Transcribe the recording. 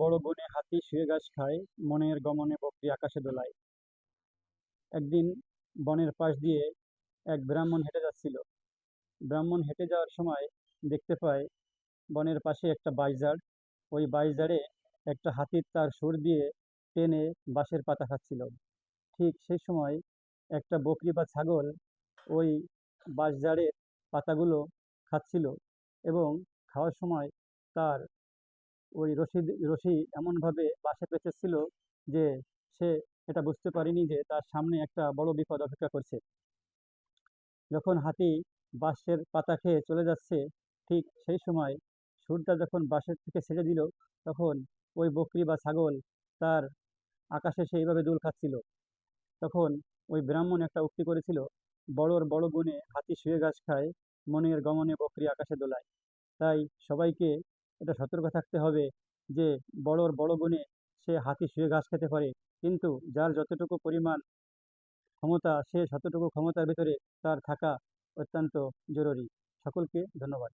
বড় বনে হাতি শুয়ে ঘাস খায়, মনের গমনে বকরি আকাশে দোলায়। একদিন বনের পাশ দিয়ে এক ব্রাহ্মণ হেঁটে যাচ্ছিল। ব্রাহ্মণ হেঁটে যাওয়ার সময় দেখতে পায় বনের পাশে একটা বাঁশঝাড় ওই বাঁশঝাড়ে একটা হাতির তার সুর দিয়ে টেনে বাঁশের পাতা খাচ্ছিল। ঠিক সেই সময় একটা বকরি বা ছাগল ওই বাঁশঝাড়ের পাতাগুলো খাচ্ছিল এবং খাওয়ার সময় তার ওই রশি রশি এমনভাবে বাসে পেঁচেছিল যে সে এটা বুঝতে পারেনি যে তার সামনে একটা বড় বিপদ অপেক্ষা করছে। যখন হাতি বাঁশের পাতা খেয়ে চলে যাচ্ছে, ঠিক সেই সময় সুরটা যখন বাঁশের থেকে ছেড়ে দিল, তখন ওই বকরি বা ছাগল তার আকাশে সেইভাবে দুল খাচ্ছিল। তখন ওই ব্রাহ্মণ একটা উক্তি করেছিল, বড়োর বড় গুণে হাতি শুয়ে ঘাস খায়, মনের গমনে বকরি আকাশে দোলায়। তাই সবাইকে এটা সতর্ক থাকতে হবে যে বড়র বড় গুণে সে হাতি শুয়ে ঘাস খেতে পারে। কিন্তু যার যতটুকু পরিমাণ ক্ষমতা, সে ততটুকু ক্ষমতার ভিতরে তার থাকা অত্যন্ত জরুরি। সকলকে ধন্যবাদ।